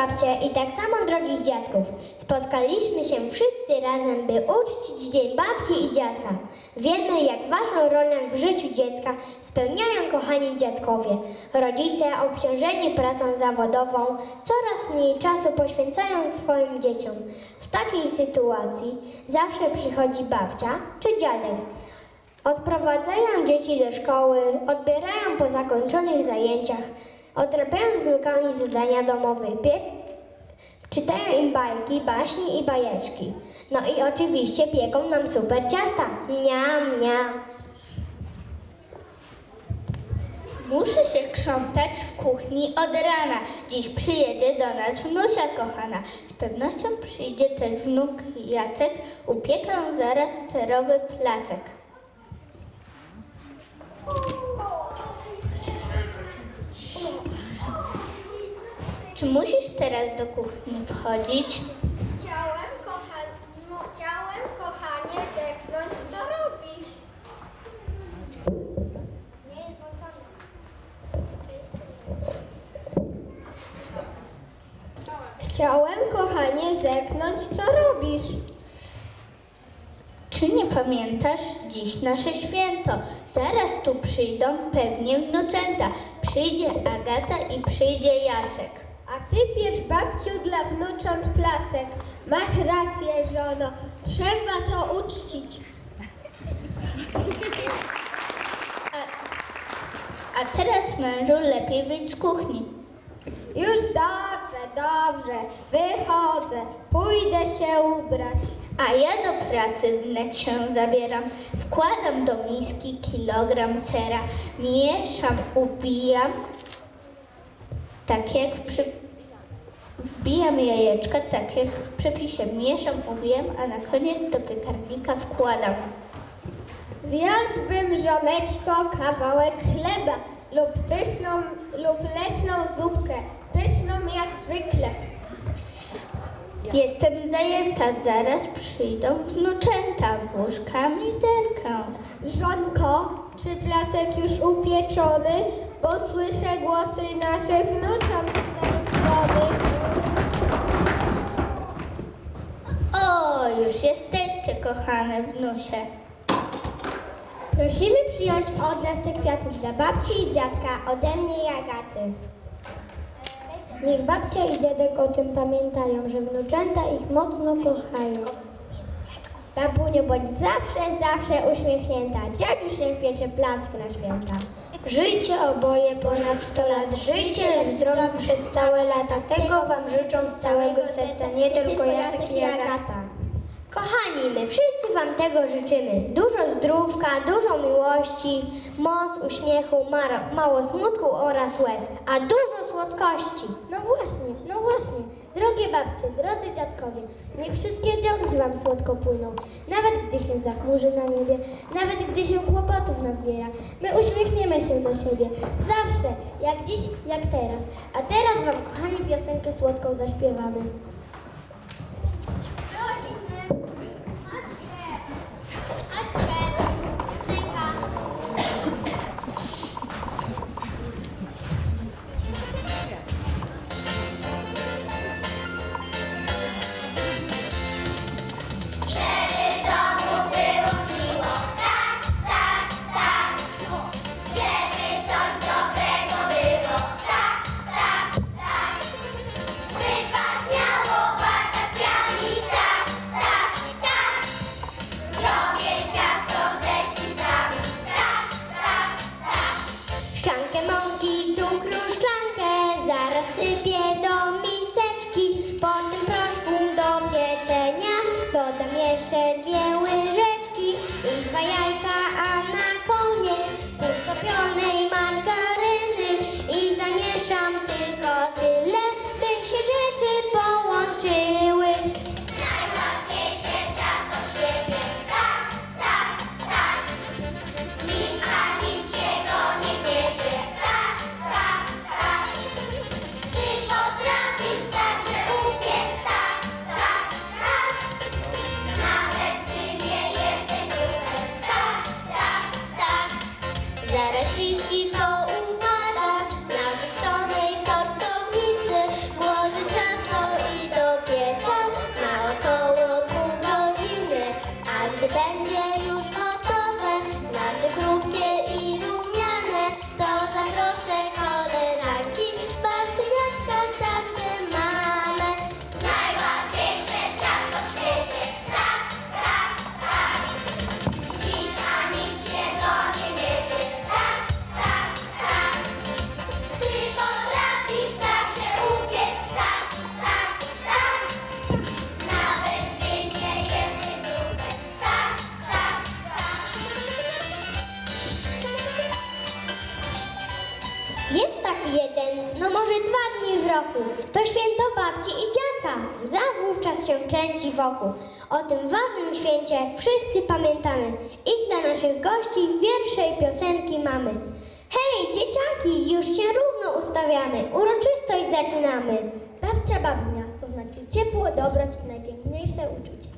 babcie i tak samo drogich dziadków. Spotkaliśmy się wszyscy razem, by uczcić Dzień Babci i Dziadka. Wiemy, jak ważną rolę w życiu dziecka spełniają kochani dziadkowie. Rodzice obciążeni pracą zawodową coraz mniej czasu poświęcają swoim dzieciom. W takiej sytuacji zawsze przychodzi babcia czy dziadek. Odprowadzają dzieci do szkoły, odbierają po zakończonych zajęciach, odrabiają z wnukami zadania domowe, czytają im bajki, baśni i bajeczki. No i oczywiście pieką nam super ciasta. Miam, miam. Muszę się krzątać w kuchni od rana. Dziś przyjedzie do nas wnusia kochana. Z pewnością przyjdzie też wnuk Jacek. Upiekę zaraz serowy placek. Czy musisz teraz do kuchni wchodzić? Chciałem, kocha... no, chciałem, kochanie, zerknąć, co robisz. Nie jest włączone. Chciałem, kochanie, zerknąć, co robisz. Czy nie pamiętasz dziś nasze święto? Zaraz tu przyjdą pewnie wnuczęta. Przyjdzie Agata i przyjdzie Jacek. A ty piecz babciu dla wnucząt placek. Masz rację, żono. Trzeba to uczcić. A teraz mężu lepiej wyjdź z kuchni. Już dobrze, dobrze. Wychodzę. Pójdę się ubrać. A ja do pracy wnet się zabieram. Wkładam do miski kilogram sera. Mieszam, ubijam. Tak jak w przy... Wbijam jajeczka, tak jak w przepisie. Mieszam, ubijam, a na koniec do piekarnika wkładam. Zjadłbym żoneczko kawałek chleba lub pyszną lub leczną zupkę, pyszną jak zwykle. Jestem zajęta, zaraz przyjdą wnuczęta, włóż kamizelkę. Żonko, czy placek już upieczony? Bo słyszę głosy nasze wnucząt z tej strony. O, już jesteście, kochane wnusie. Prosimy przyjąć od nas te kwiaty dla babci i dziadka, ode mnie i Agaty. Niech babcia i dziadek o tym pamiętają, że wnuczęta ich mocno kochają. Babuniu, bądź zawsze, zawsze uśmiechnięta. Dziadziu się piecze placki na święta. Żyjcie oboje ponad 100 lat, żyjcie lecz zdrowi przez całe lata. Tego wam życzą z całego serca, nie tylko Jacek i Agata. Kochani, my wszyscy wam tego życzymy. Dużo zdrówka, dużo miłości, moc, uśmiechu, mało smutku oraz łez, a dużo słodkości. No właśnie, no właśnie. Drogie babcie, drodzy dziadkowie, niech wszystkie dzionki wam słodko płyną. Nawet gdy się zachmurzy na niebie, nawet gdy się kłopotów nazbiera, my uśmiechniemy się do siebie. Zawsze, jak dziś, jak teraz. A teraz wam, kochani, piosenkę słodką zaśpiewamy. Wszyscy pamiętamy i dla naszych gości wiersze i piosenki mamy. Hej, dzieciaki, już się równo ustawiamy, uroczystość zaczynamy. Babcia babnia, to znaczy ciepło, dobroć i najpiękniejsze uczucie.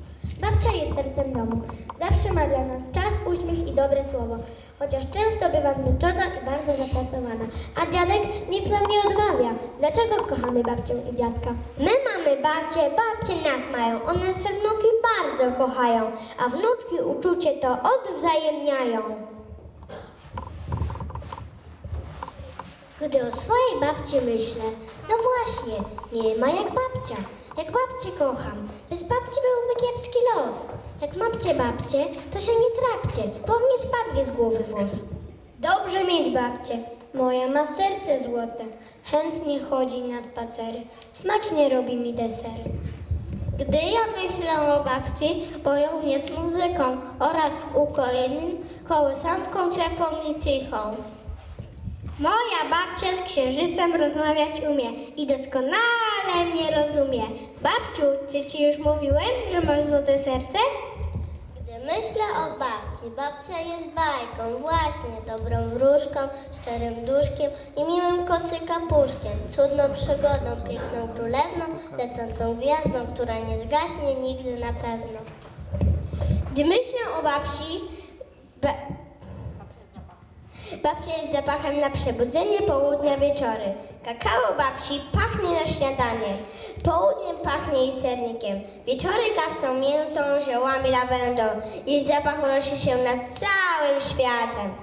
Babcia jest sercem domu. Zawsze ma dla nas czas, uśmiech i dobre słowo. Chociaż często bywa zmęczona i bardzo zapracowana. A dziadek nic nam nie odmawia. Dlaczego kochamy babcię i dziadka? My mamy babcie, babcie nas mają, one swe wnuki bardzo kochają, a wnuczki uczucie to odwzajemniają. Gdy o swojej babci myślę, no właśnie, nie ma jak babcia. Jak babcię kocham, bez babci byłby kiepski los. Jak mamcie babcie, to się nie trapcie, bo mnie spadnie z głowy włos. Dobrze mieć babcię. Moja ma serce złote, chętnie chodzi na spacery, smacznie robi mi desery. Gdy ja myślę o babci, boją mnie z muzyką oraz ukojeniem, kołysanką ciepłą i cichą. Moja babcia z księżycem rozmawiać umie i doskonale mnie rozumie. Babciu, czy ci już mówiłem, że masz złote serce? Myślę o babci, babcia jest bajką, właśnie dobrą wróżką, szczerym duszkiem i miłym kocyka puszkiem, cudną przygodą, piękną królewną, lecącą gwiazdą, która nie zgaśnie nigdy na pewno. Gdy myślę o babci, ba... babcia jest zapachem na przebudzenie, południa, wieczory. Kakao babci pachnie na śniadanie, południem pachnie jej sernikiem, wieczory gasną miętą, ziołami, lawendą. Jej zapach unosi się nad całym światem.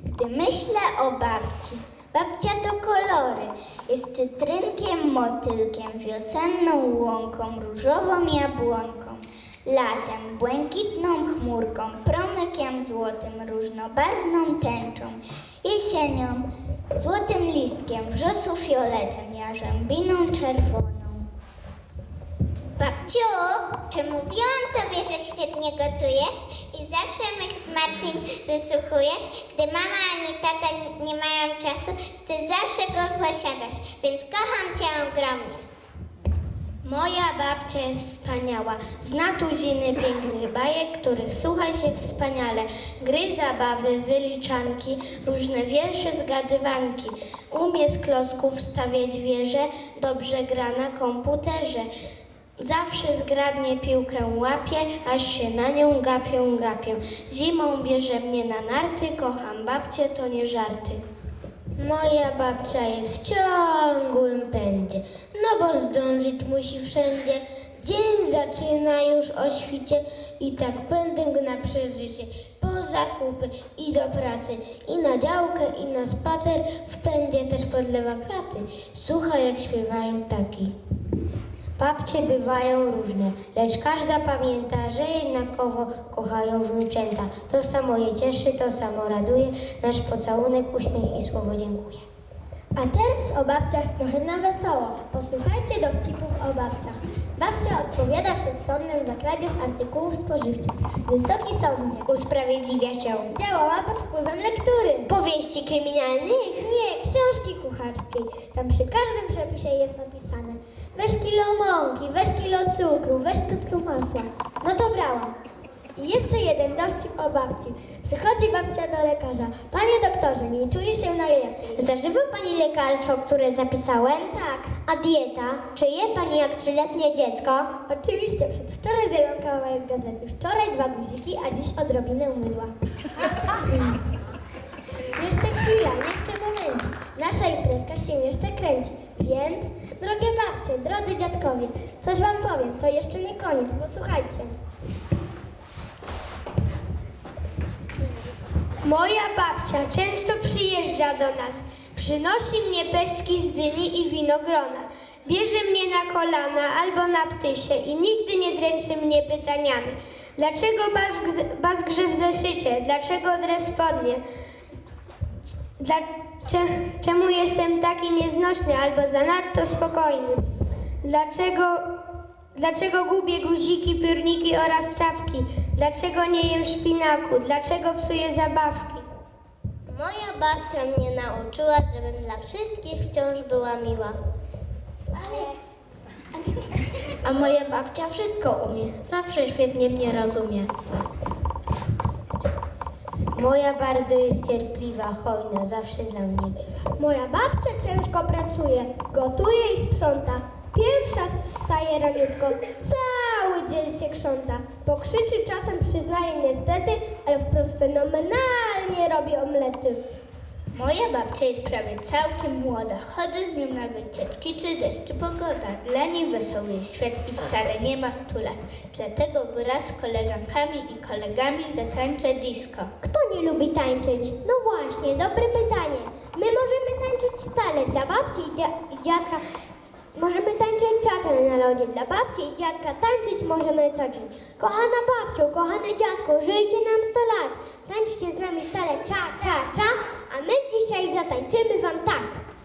Gdy myślę o babci, babcia to kolory. Jest cytrynkiem, motylkiem, wiosenną łąką, różową jabłonką. Latem błękitną chmurką, promykiem złotym, różnobarwną tęczą. Jesienią złotym listkiem, wrzosu fioletem, jarzębiną czerwoną. Babciu, czy mówiłam tobie, że świetnie gotujesz i zawsze mych zmartwień wysłuchujesz? Gdy mama ani tata nie mają czasu, ty zawsze go posiadasz, więc kocham cię ogromnie. Moja babcia jest wspaniała, zna tuziny pięknych bajek, których słucha się wspaniale. Gry, zabawy, wyliczanki, różne wiersze, zgadywanki. Umie z klocków stawiać wieże, dobrze gra na komputerze. Zawsze zgrabnie piłkę łapie, aż się na nią gapią, gapią. Zimą bierze mnie na narty, kocham babcię, to nie żarty. Moja babcia jest w ciągłym pędzie, no bo zdążyć musi wszędzie. Dzień zaczyna już o świcie i tak pędem gna przez życie. Po zakupy i do pracy, i na działkę, i na spacer. W pędzie też podlewa kwiaty. Słucha jak śpiewają ptaki. Babcie bywają różne, lecz każda pamięta, że jednakowo kochają wnuczęta. To samo je cieszy, to samo raduje, nasz pocałunek, uśmiech i słowo dziękuję. A teraz o babciach trochę na wesoło. Posłuchajcie dowcipów o babciach. Babcia odpowiada przed sądem za kradzież artykułów spożywczych. Wysoki sądzie. Usprawiedliwia się. Działała pod wpływem lektury. Powieści kryminalnych? Nie, książki kucharskiej. Tam przy każdym przepisie jest napisane weź kilo mąki, weź kilo cukru, weź kostkę masła. No to brałam. I jeszcze jeden dowcip o babci. Przychodzi babcia do lekarza. Panie doktorze, nie czuję się najlepiej. Zażywa Pani lekarstwo, które zapisałem? Tak, A dieta? Czy je Pani jak trzyletnie dziecko? oczywiście. Przedwczoraj zjadłam kawałek gazety. Wczoraj dwa guziki, a dziś odrobinę mydła. jeszcze chwila, jeszcze momencik. Nasza imprezka się jeszcze kręci. Więc, drogie babcie, drodzy dziadkowie, coś wam powiem. To jeszcze nie koniec, posłuchajcie. Moja babcia często przyjeżdża do nas. Przynosi mnie pestki z dyni i winogrona. Bierze mnie na kolana albo na ptysie i nigdy nie dręczy mnie pytaniami. Dlaczego bazg, bazgrze w zeszycie? Dlaczego dres spodnie? Dla, czemu jestem taki nieznośny albo zanadto spokojny? Dlaczego, dlaczego gubię guziki, piórniki oraz czapki? Dlaczego nie jem szpinaku? Dlaczego psuję zabawki? Moja babcia mnie nauczyła, żebym dla wszystkich wciąż była miła. Ale A moja babcia wszystko umie. Zawsze świetnie mnie rozumie. Moja bardzo jest cierpliwa, hojna, zawsze dla mnie bywa. Moja babcia ciężko pracuje, gotuje i sprząta. Pierwsza wstaje raniutko, cały dzień się krząta. Pokrzyczy czasem, przyznaje niestety, ale wprost fenomenalnie robi omlety. Moja babcia jest prawie całkiem młoda. Chodzę z nią na wycieczki, czy deszcz, czy pogoda. Dla niej wesoły jest świat i wcale nie ma stu lat. Dlatego wraz z koleżankami i kolegami zatańczę disco. Kto nie lubi tańczyć? No właśnie, dobre pytanie. My możemy tańczyć stale dla babci i, dia- i dziadka. Możemy tańczyć czaczę na lodzie dla babci i dziadka. Tańczyć możemy co dzień. Kochana babciu, kochany dziadku, żyjcie nam 100 lat. Tańczcie z nami stale cza, cza, cza, a my dzisiaj zatańczymy wam tak.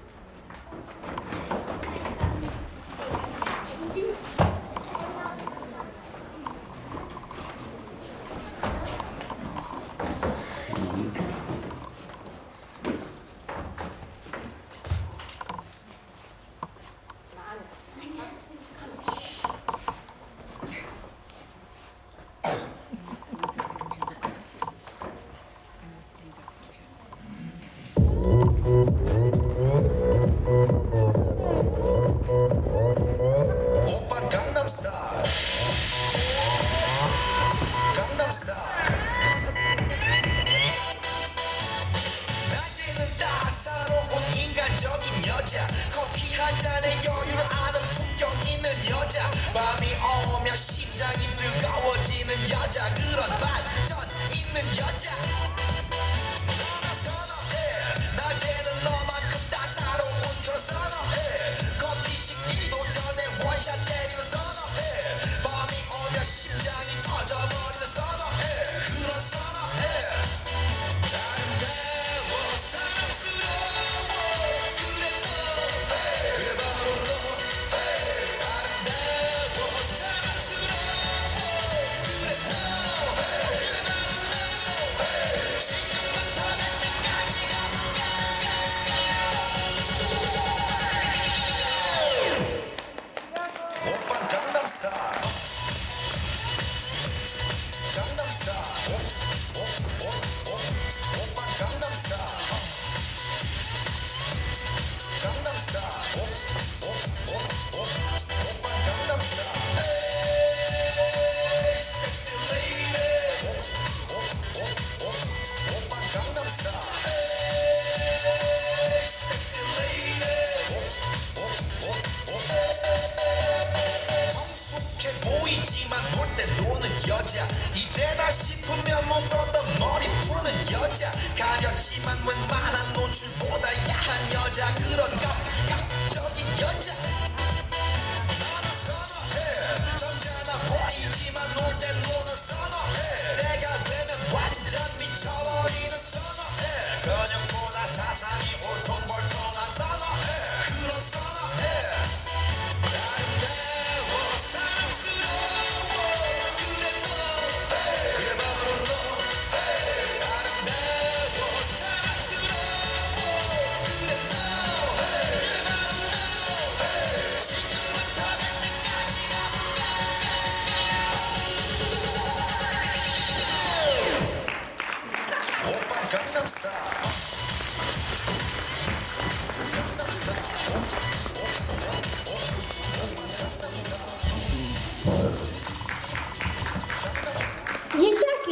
여자 그런 감각적인 여자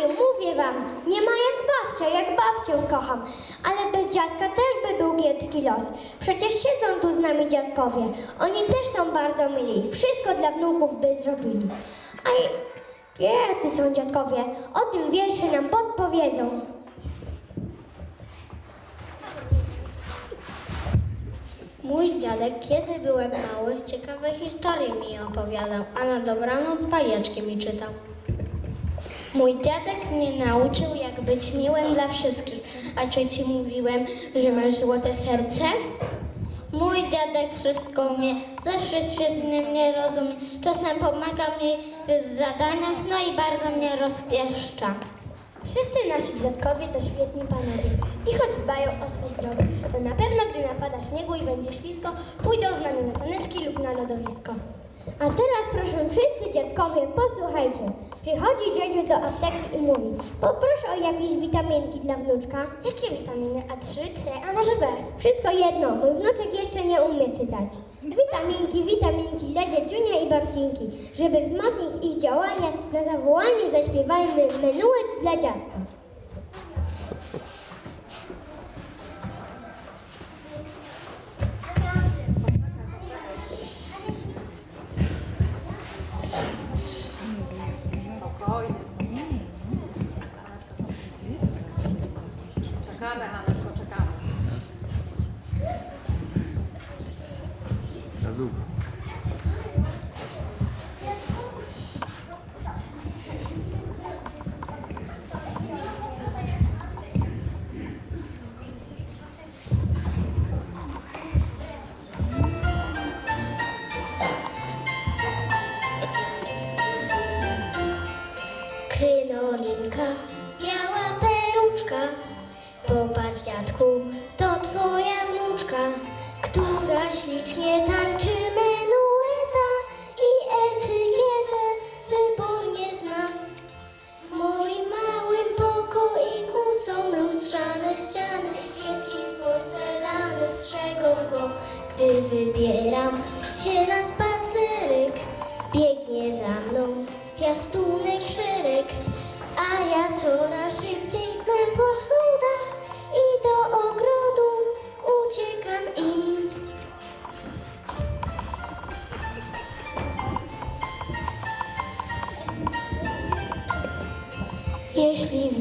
Mówię wam, nie ma jak babcia, jak babcię kocham. Ale bez dziadka też by był kiepski los. Przecież siedzą tu z nami dziadkowie. Oni też są bardzo mili. Wszystko dla wnuków by zrobili. A jacy są dziadkowie? O tym wiersze nam podpowiedzą. Mój dziadek, kiedy byłem mały, ciekawe historie mi opowiadał, a na dobranoc bajeczki mi czytał. Mój dziadek mnie nauczył, jak być miłym dla wszystkich. A czy ci mówiłem, że masz złote serce? Mój dziadek wszystko umie, zawsze świetnie mnie rozumie. Czasem pomaga mi w zadaniach, no i bardzo mnie rozpieszcza. Wszyscy nasi dziadkowie to świetni panowie i choć dbają o swe zdrowie, to na pewno, gdy napada śniegu i będzie ślisko, pójdą z nami na saneczki lub na lodowisko. A teraz proszę wszyscy dziadkowie, posłuchajcie. Przychodzi dziadzio do apteki i mówi, poproszę o jakieś witaminki dla wnuczka. Jakie witaminy? A3, C, a może B? Wszystko jedno, mój wnuczek jeszcze nie umie czytać. Witaminki, witaminki dla dziadziunia i babcinki. Żeby wzmocnić ich działanie, na zawołanie zaśpiewajmy menuet dla dziadka.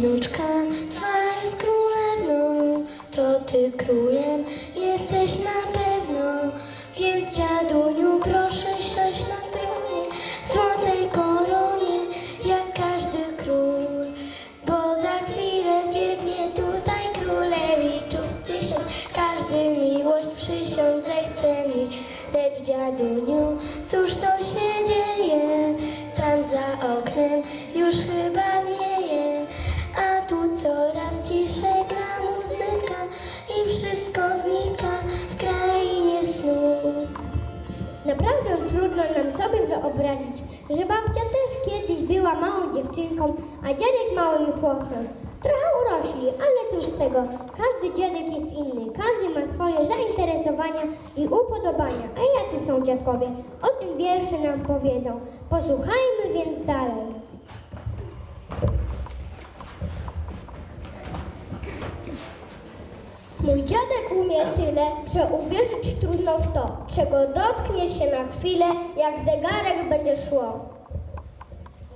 Wnuczka twa jest królewną, to ty królem jesteś na pewno. Więc dziaduniu że babcia też kiedyś była małą dziewczynką, a dziadek małym chłopcem. Trochę urośli, ale cóż z tego, każdy dziadek jest inny, każdy ma swoje zainteresowania i upodobania. A jacy są dziadkowie? O tym wiersze nam powiedzą. Posłuchajmy więc dalej. Mój dziadek umie tyle, że uwierzyć trudno w to, czego dotknie się na chwilę, jak zegarek będzie szło.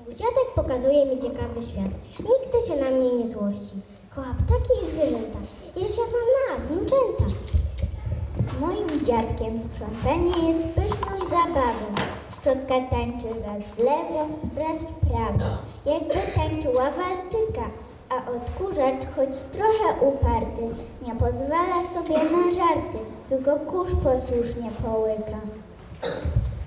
Mój dziadek pokazuje mi ciekawy świat. Nigdy się na mnie nie złości. Kocha ptaki i zwierzęta. Ileż ja znam nas, wnuczęta. Z moim dziadkiem sprzątanie jest pyszną zabawą. Szczotka tańczy raz w lewo, raz w prawo, jakby tańczyła walczyka. A odkurzacz, choć trochę uparty, nie pozwala sobie na żarty, tylko kurz posłusznie połyka.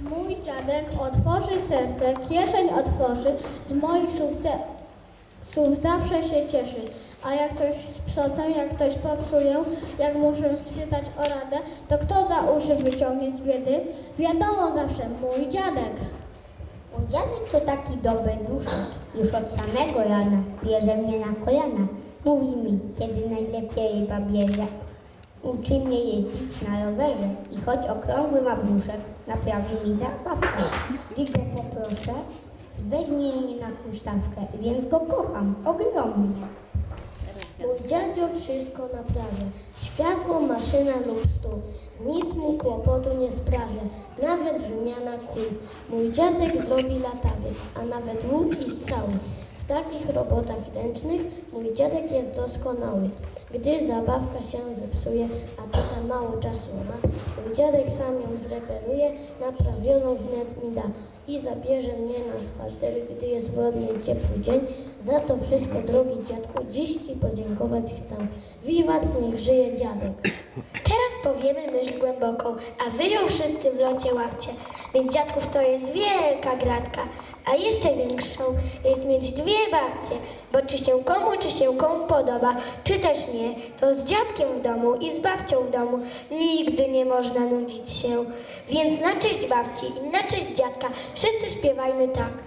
Mój dziadek otworzy serce, kieszeń otworzy, z moich słów, słów zawsze się cieszy. A jak ktoś psocę, jak ktoś popsuję, jak muszę spytać o radę, to kto za uszy wyciągnie z biedy? Wiadomo zawsze, mój dziadek. Dziadek to taki dobry duszek, już od samego rana bierze mnie na kolana. Mówi mi, kiedy najlepiej jej babierze. Uczy mnie jeździć na rowerze i choć okrągły ma brzuszek, naprawi mi zabawkę. Gdy go poproszę, weźmie mnie na huśtawkę, więc go kocham ogromnie. Mój dziadzio wszystko naprawia. Światło, maszyna lub stół. Nic mu kłopotu nie sprawia. Nawet wymiana kół. Mój dziadek zrobi latawiec, a nawet łuk i strzały. W takich robotach ręcznych mój dziadek jest doskonały. Gdy zabawka się zepsuje, a tata mało czasu ma, mój dziadek sam ją zreperuje, naprawioną wnet mi da i zabierze mnie na spacer, gdy jest ładny ciepły dzień. Za to wszystko, drogi dziadku, dziś Ci podziękować chcę. Wiwat, niech żyje dziadek. Teraz powiemy myśl głęboką, a wy ją wszyscy w locie łapcie. Mieć dziadków to jest wielka gratka, a jeszcze większą jest mieć dwie babcie, bo czy się komu, czy się komu podoba, czy też nie, to z dziadkiem w domu i z babcią w domu nigdy nie można nudzić się. Więc na cześć babci i na cześć dziadka wszyscy śpiewajmy tak.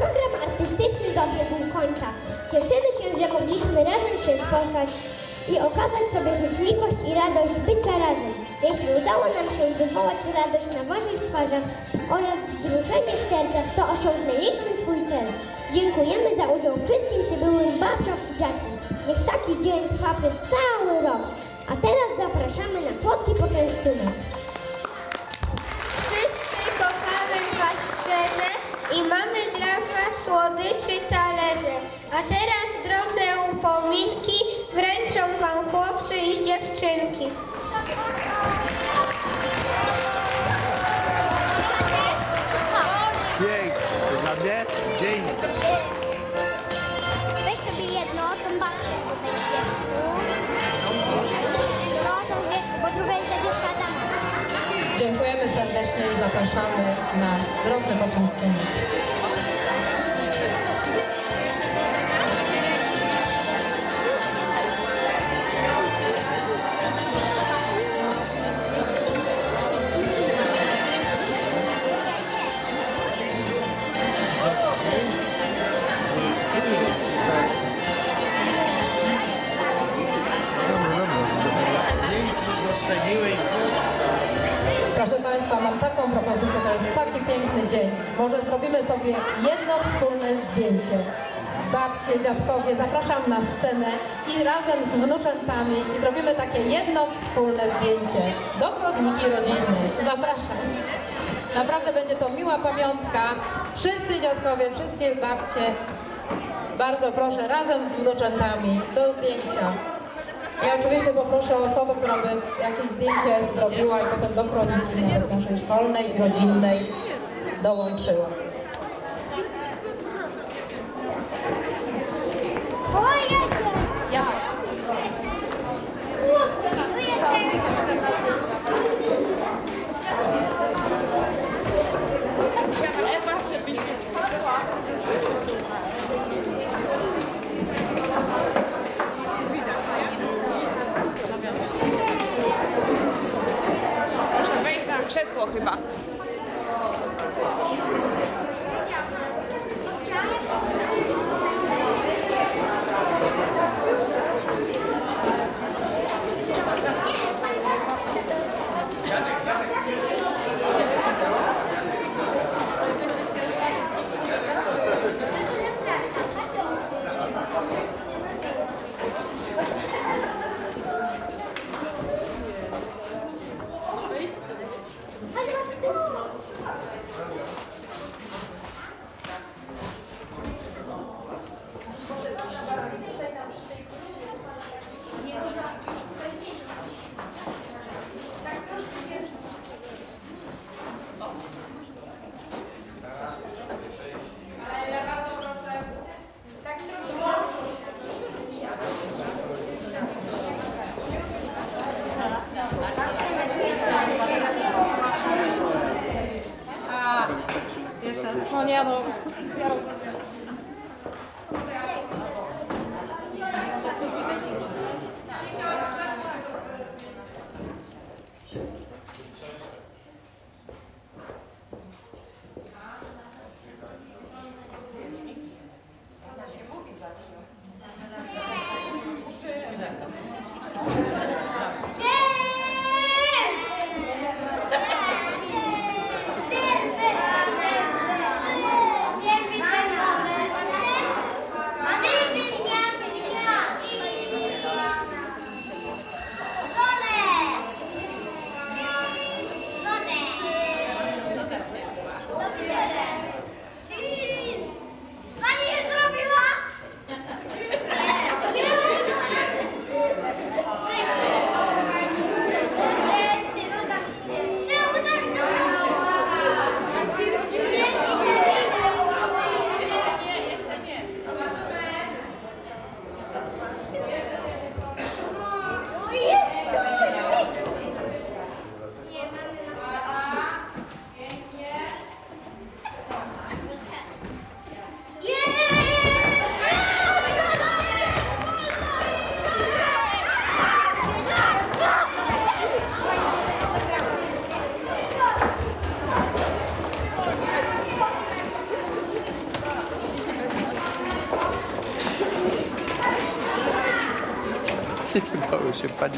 Program artystyczny dobiegł końca. Cieszymy się, że mogliśmy razem się spotkać i okazać sobie życzliwość i radość bycia razem. Jeśli udało nam się wywołać radość na waszych twarzach oraz wzruszenie w sercach, to osiągnęliśmy swój cel. Dziękujemy za udział wszystkim przybyłym babciom i dziadkom. Niech taki dzień trwa przez cały rok. A teraz zapraszamy na słodki poczęstunek. Słodyczy talerze. A teraz drobne upominki wręczą Wam chłopcy i dziewczynki. Pięknie. Dla mnie? Dzięki. Weź sobie jedno, tą babcię tutaj No, tą wielką, bo druga jest dla dziecka Adama. Dziękujemy serdecznie i zapraszamy na drobny poczęstunek. Może zrobimy sobie jedno wspólne zdjęcie. Babcie, dziadkowie, zapraszam na scenę i razem z wnuczętami zrobimy takie jedno wspólne zdjęcie do kroniki rodzinnej. Zapraszam. Naprawdę będzie to miła pamiątka. Wszyscy dziadkowie, wszystkie babcie, bardzo proszę, razem z wnuczętami do zdjęcia. Ja oczywiście poproszę osobę, która by jakieś zdjęcie zrobiła i potem do kroniki nawet naszej szkolnej i rodzinnej dołączyła. Krzesło chyba. 双肩包不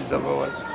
zawołać.